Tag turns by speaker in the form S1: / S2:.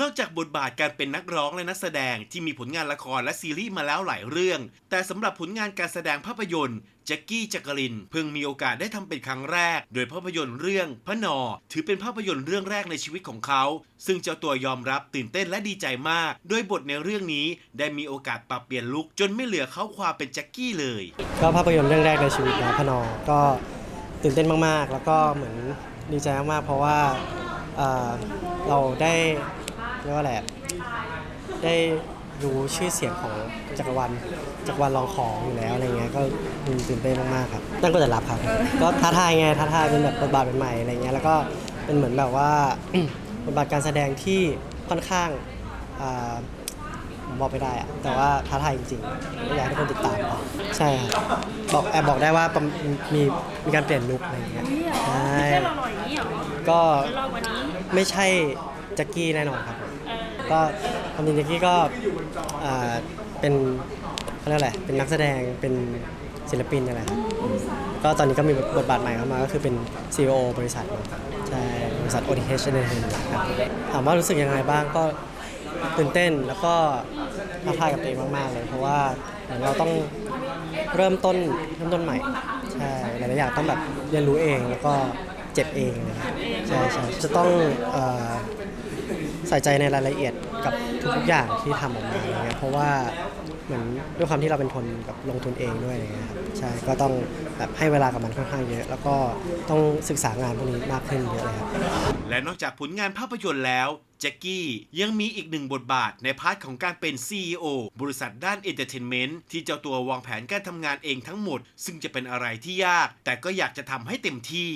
S1: นอกจากบทบาทการเป็นนักร้องและนักแสดงที่มีผลงานละครและซีรีส์มาแล้วหลายเรื่อง แต่สำหรับผลงานการแสดงภาพยนตร์แจ็คกี้จักรินเพิ่งมีโอกาสได้ทำเป็นครั้งแรก โดยภาพยนตร์เรื่องพระนอ ถือเป็นภาพยนตร์เรื่องแรกในชีวิตของเขา ซึ่งเจ้าตัวยอมรับตื่นเต้นและดีใจมาก โดยบทในเรื่องนี้ได้มีโอกาสปรับเปลี่ยนลุคจนไม่เหลือเขาความเป็นแจ็คกี้เลย
S2: ก็ภาพยนตร์เรื่องแรกในชีวิตนะพระนอ ก็ตื่นเต้นมากๆ แล้วก็เหมือนดีใจมากๆเพราะว่าเราได้ เรียกว่าอะไรอะได้รู้ชื่อเสียงของจักรวาลจักรวาลรองของอยู่แล้วอะไรเงี้ยก็ตื่นเต้นมากๆครับตั้งก็จะรับครับ ก็ท้าทายไงท้าทายเป็นแบบบทบาทใหม่ๆอะไรเงี้ยแล้วก็เป็นเหมือนแบบว่า บทบาทการแสดงที่ค่อนข้างอ่าผมบอกไม่ได้อะแต่ว่าท้าทายจริงๆก็อยากให้ทุกคนติดตามครับใช่ครับบอกแอบบอกได้ว่าประมมีมีการเปลี่ยนลุคอะไรอย่างเงี้ยใช่
S3: ไม่ใช่เราหล่ออย่างนี้เหรอ
S2: ก็
S3: หล่อกว่านี้
S2: ไม่ใช่แจ็คกี้แน่นอนครับผม
S3: เออ
S2: ก็ความจริงแจ็คกี้ก็อ่าเป็นเขาเรียกอะไรเป็นนักแสดงเป็นศิลปินอะไรครับก็ตอนนี้ก็มีบทบาทใหม่เข้ามาก็คือเป็น CEO บริษัทใช่บริษัท OTH Entertainment ครับถามว่ารู้สึกยังไงบ้างก็ตื่นเต้นแล้วก็ท้าทายกับตัวเองมาก ๆ เลย เพราะว่าเหมือนเราต้องเริ่มต้นเริ่มต้นใหม่ใช่หลายๆอย่างต้องแบบเรียนรู้เองแล้วก็เจ็บเองเลยครับใช่ใช่จะต้องเอ่อ ส่ใจในรายละเอียดกับทุกๆอย่างที่ทำออกมาอะไรเงี้ยเพราะว่าเหมือนด้วยความที่เราเป็นคนแบบลงทุนเองด้วยอะไรเงี้ยครับใช่ก็ต้องแบบให้เวลากับมันค่อนข้างเยอะ แล้วก็ต้องศึกษางานพวกนี้มากขึ้นเยอะเลยครับ
S1: และนอกจากผลงานภาพยนตร์แล้วแจ็คกี้ยังมีอีกหนึ่งบทบาทในพาร์ทของการเป็น CEO บริษัทด้านเอนเตอร์เทนเมนต์ที่เจ้าตัววางแผนการทำงานเองทั้งหมด ซึ่งจะเป็นอะไรที่ยาก แต่ก็อยากจะทำให้เต็มที่